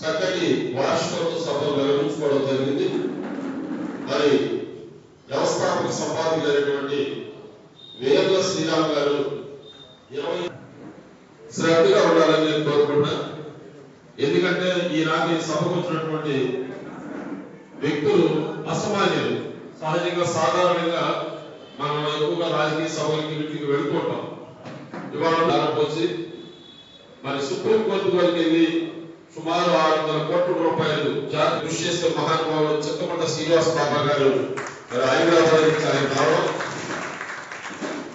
చక్కటి వార్షికోత్సవ సభలు నిర్వహించుకోవడం జరిగింది. మరి వ్యవస్థాపక సంపాదకులైనటువంటి వేర్ల శ్రీరామ్ గారు ఇరవై శ్రద్ధగా ఉండాలని నేను కోరుకుంటున్నా. ఎందుకంటే ఈనాటి సభకు వచ్చినటువంటి వ్యక్తులు అసమాన్యులు. సహజంగా సాధారణంగా మనం ఎక్కువగా రాజకీయ సభలకి వీటికి వెళ్తుంటాం. ఇవాళ వచ్చి మరి సుప్రీం కోర్టు వరకు వెళ్ళి సుమారు ఆరు వందల కోట్ల రూపాయలు జాతి కృషి చేస్తే మహానుభావులు చిత్తమంట శ్రీనివాస బాబా గారు మరి హైదరాబాద్ నుంచి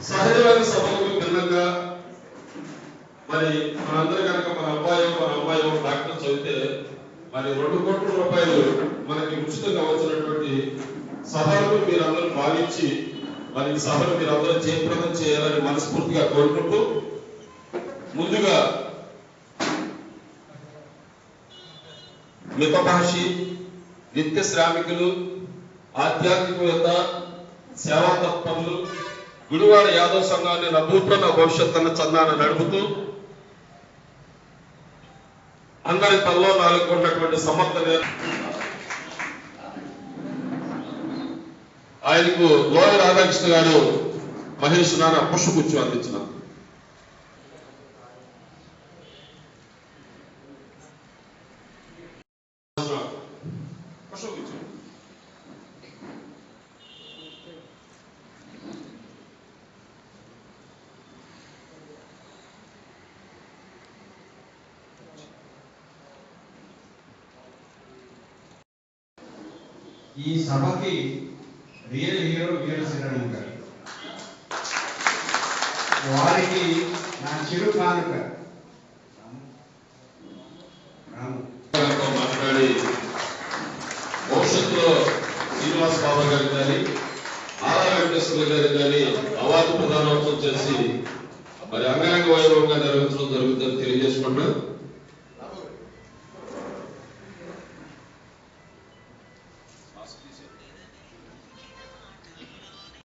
సహజమైన సభకు భిన్నంగా మరి మనందరూ కనుక మన అబ్బాయి మన అమ్మాయి డాక్టర్ చదివితే మరి రెండు కోట్ల రూపాయలు మనకి ఉచితంగా వచ్చినటువంటి సభలను మీరందరూ భావించి మరి ఈ సభను మీరందరూ జయప్రదం చేయాలని మనస్ఫూర్తిగా కోరుకుంటూ ముందుగా మితభాషి నిత్య శ్రామికులు ఆధ్యాత్మికవేత్త సేవా తత్పరులు గుడివాడ యాదవ్ సంఘాన్ని నభూతన భవిష్యత్ అన్న చందాన్ని నడుపుతూ అందరి తల్లో నాలుగు ఉన్నటువంటి సమర్థ ఆయనకు లోయ రాధాకృష్ణ గారు మహేష్ నాన్న పుష్పగుచ్చు అందించినారు. పుష్పగుచ్చు ఈ సభకి రియల్ హీరో వీర శ్రీరామ్ గారు. వారికి నా చిరు కానుక. శ్రీనివాస్ బాబా గారు కానీ ఆరా వెంకటేశ్వర గారు కానీ అవార్డు ప్రదానోత్సవం చేసి మరి అంగరంగ వైభవంగా నిర్వహించడం జరుగుతుందని తెలియజేసుకుంటూ